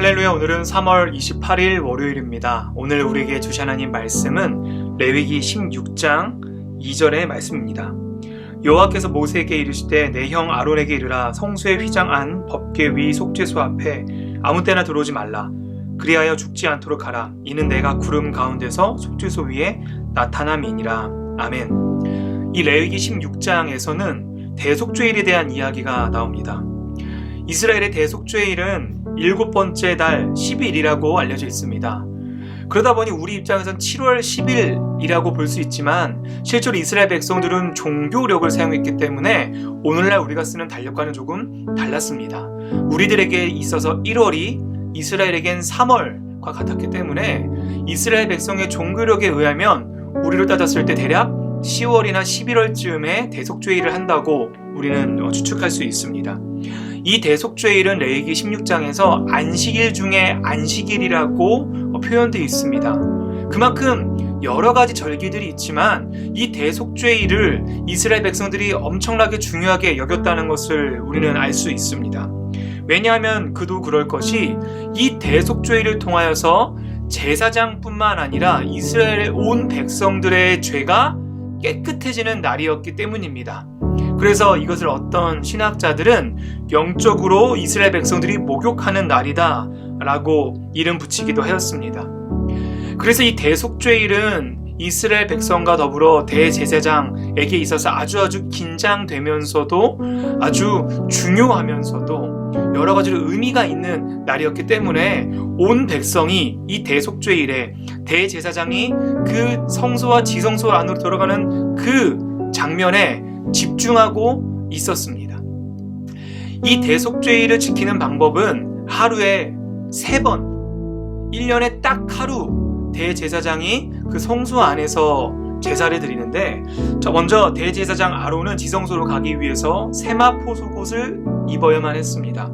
할렐루야 오늘은 3월 28일 월요일입니다. 오늘 우리에게 주신 하나님 말씀은 레위기 16장 2절의 말씀입니다. 여호와께서 모세에게 이르시되 내 형 아론에게 이르라 성소의 휘장 안 법궤 위 속죄소 앞에 아무 때나 들어오지 말라 그리하여 죽지 않도록 하라 이는 내가 구름 가운데서 속죄소 위에 나타남이니라 아멘 이 레위기 16장에서는 대속죄일에 대한 이야기가 나옵니다. 이스라엘의 대속죄일은 일곱 번째 달 10일이라고 알려져 있습니다. 그러다 보니 우리 입장에선 7월 10일이라고 볼 수 있지만 실제로 이스라엘 백성들은 종교력을 사용했기 때문에 오늘날 우리가 쓰는 달력과는 조금 달랐습니다. 우리들에게 있어서 1월이 이스라엘에겐 3월과 같았기 때문에 이스라엘 백성의 종교력에 의하면 우리로 따졌을 때 대략 10월이나 11월쯤에 대속죄일을 한다고 우리는 추측할 수 있습니다. 이 대속죄일은 레이기 16장에서 안식일 중에 안식일이라고 표현되어 있습니다. 그만큼 여러 가지 절기들이 있지만 이 대속죄일을 이스라엘 백성들이 엄청나게 중요하게 여겼다는 것을 우리는 알 수 있습니다. 왜냐하면 그도 그럴 것이 이 대속죄일을 통하여서 제사장뿐만 아니라 이스라엘의 온 백성들의 죄가 깨끗해지는 날이었기 때문입니다. 그래서 이것을 어떤 신학자들은 영적으로 이스라엘 백성들이 목욕하는 날이다 라고 이름 붙이기도 하였습니다. 그래서 이 대속죄일은 이스라엘 백성과 더불어 대제사장에게 있어서 아주 아주 긴장되면서도 아주 중요하면서도 여러 가지로 의미가 있는 날이었기 때문에 온 백성이 이 대속죄일에 대제사장이 그 성소와 지성소 안으로 들어가는 그 장면에 집중하고 있었습니다. 이 대속죄일을 지키는 방법은 하루에 세 번, 1년에 딱 하루 대제사장이 그 성소 안에서 제사를 드리는데 먼저 대제사장 아론은 지성소로 가기 위해서 세마포 속옷을 입어야만 했습니다.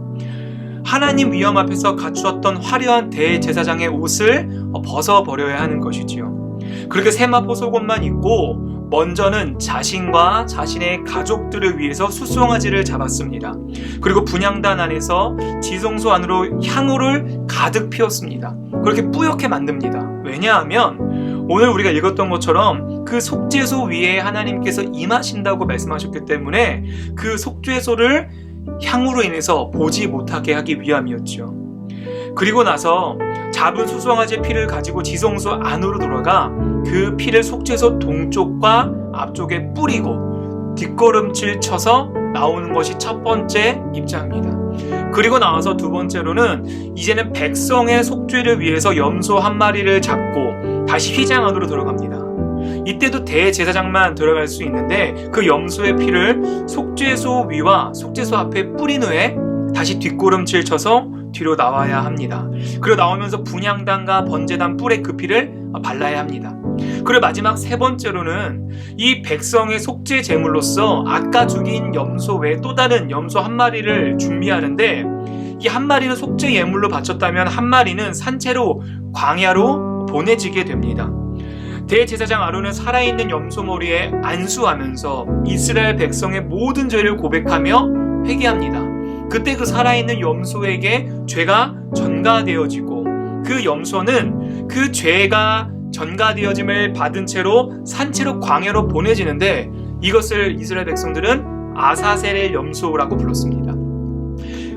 하나님 위험 앞에서 갖추었던 화려한 대제사장의 옷을 벗어버려야 하는 것이지요. 그렇게 세마포 속옷만 입고 먼저는 자신과 자신의 가족들을 위해서 수송아지를 잡았습니다. 그리고 분향단 안에서 지성소 안으로 향후를 가득 피웠습니다. 그렇게 뿌옇게 만듭니다. 왜냐하면 오늘 우리가 읽었던 것처럼 그 속죄소 위에 하나님께서 임하신다고 말씀하셨기 때문에 그 속죄소를 향으로 인해서 보지 못하게 하기 위함이었죠. 그리고 나서 잡은 수송아지의 피를 가지고 지성소 안으로 들어가 그 피를 속죄소 동쪽과 앞쪽에 뿌리고 뒷걸음질 쳐서 나오는 것이 첫 번째 입장입니다. 그리고 나와서 두 번째로는 이제는 백성의 속죄를 위해서 염소 한 마리를 잡고 다시 휘장 안으로 들어갑니다. 이때도 대제사장만 들어갈 수 있는데 그 염소의 피를 속죄소 위와 속죄소 앞에 뿌린 후에 다시 뒷걸음질 쳐서 뒤로 나와야 합니다. 그리고 나오면서 분양단과 번제단 뿔에 그 피를 발라야 합니다. 그리고 마지막 세 번째로는 이 백성의 속죄 제물로서 아까 죽인 염소 외에 또 다른 염소 한 마리를 준비하는데 이 한 마리는 속죄 예물로 바쳤다면 한 마리는 산채로 광야로 보내지게 됩니다. 대제사장 아론은 살아있는 염소 머리에 안수하면서 이스라엘 백성의 모든 죄를 고백하며 회개합니다. 그때 그 살아있는 염소에게 죄가 전가되어지고 그 염소는 그 죄가 전가되어짐을 받은 채로 산채로 광야로 보내지는데 이것을 이스라엘 백성들은 아사셀의 염소라고 불렀습니다.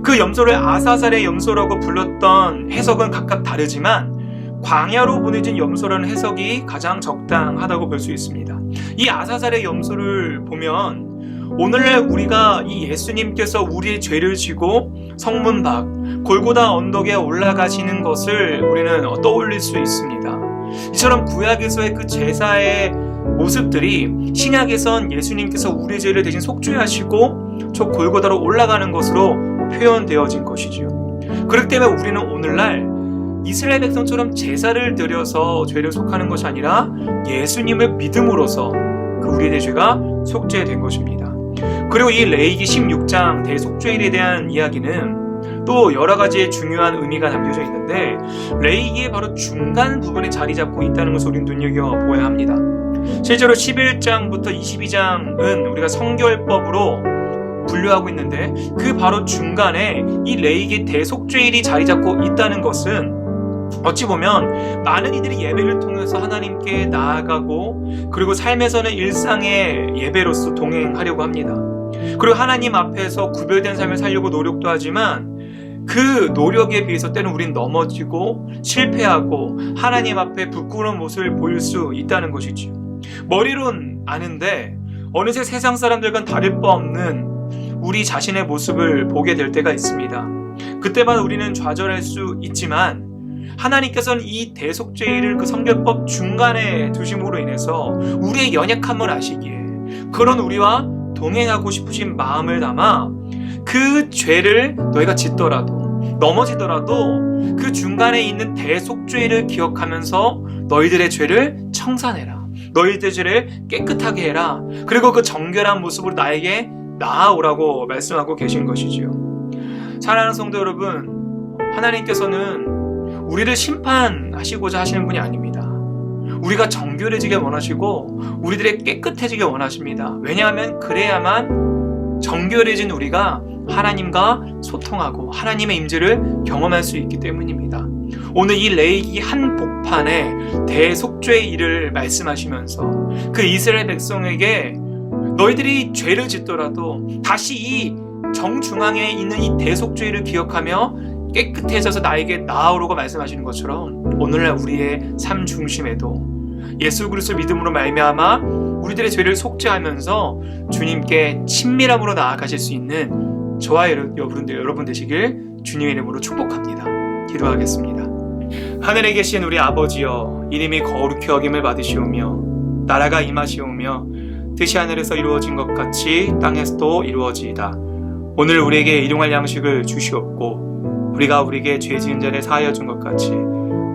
그 염소를 아사셀의 염소라고 불렀던 해석은 각각 다르지만 광야로 보내진 염소라는 해석이 가장 적당하다고 볼 수 있습니다. 이 아사살의 염소를 보면 오늘날 우리가 이 예수님께서 우리의 죄를 지고 성문 밖 골고다 언덕에 올라가시는 것을 우리는 떠올릴 수 있습니다. 이처럼 구약에서의 그 제사의 모습들이 신약에선 예수님께서 우리의 죄를 대신 속죄하시고 저 골고다로 올라가는 것으로 표현되어진 것이지요. 그렇기 때문에 우리는 오늘날 이스라엘 백성처럼 제사를 드려서 죄를 속하는 것이 아니라 예수님을 믿음으로써 그 우리의 죄가 속죄된 것입니다. 그리고 이 레이기 16장 대속죄일에 대한 이야기는 또 여러 가지의 중요한 의미가 담겨져 있는데 레이기의 바로 중간 부분에 자리 잡고 있다는 것을 우리는 눈여겨보아야 합니다. 실제로 11장부터 22장은 우리가 성결법으로 분류하고 있는데 그 바로 중간에 이 레이기 대속죄일이 자리 잡고 있다는 것은 어찌 보면 많은 이들이 예배를 통해서 하나님께 나아가고 그리고 삶에서는 일상의 예배로서 동행하려고 합니다. 그리고 하나님 앞에서 구별된 삶을 살려고 노력도 하지만 그 노력에 비해서 때는 우린 넘어지고 실패하고 하나님 앞에 부끄러운 모습을 보일 수 있다는 것이지요. 머리론 아는데 어느새 세상 사람들과는 다를 바 없는 우리 자신의 모습을 보게 될 때가 있습니다. 그때마다 우리는 좌절할 수 있지만 하나님께서는 이 대속죄를 그 성결법 중간에 두심으로 인해서 우리의 연약함을 아시기에 그런 우리와 동행하고 싶으신 마음을 담아 그 죄를 너희가 짓더라도 넘어지더라도 그 중간에 있는 대속죄를 기억하면서 너희들의 죄를 청산해라. 너희들의 죄를 깨끗하게 해라. 그리고 그 정결한 모습으로 나에게 나아오라고 말씀하고 계신 것이지요. 사랑하는 성도 여러분, 하나님께서는 우리를 심판하시고자 하시는 분이 아닙니다. 우리가 정결해지게 원하시고 우리들의 깨끗해지게 원하십니다. 왜냐하면 그래야만 정결해진 우리가 하나님과 소통하고 하나님의 임재를 경험할 수 있기 때문입니다. 오늘 이 레이기 한 복판에 대속죄의 일을 말씀하시면서 그 이스라엘 백성에게 너희들이 죄를 짓더라도 다시 이 정중앙에 있는 이 대속죄를 기억하며 깨끗해져서 나에게 나아오라고 말씀하시는 것처럼 오늘날 우리의 삶 중심에도 예수 그리스도 믿음으로 말미암아 우리들의 죄를 속죄하면서 주님께 친밀함으로 나아가실 수 있는 저와 여러분들 여러분 되시길 주님의 이름으로 축복합니다. 기도하겠습니다. 하늘에 계신 우리 아버지여 이름이 거룩히 여김을 받으시오며 나라가 임하시오며 뜻이 하늘에서 이루어진 것 같이 땅에서도 이루어지이다. 오늘 우리에게 일용할 양식을 주시옵고 우리가 우리에게 죄 지은 자를 사하여 준 것 같이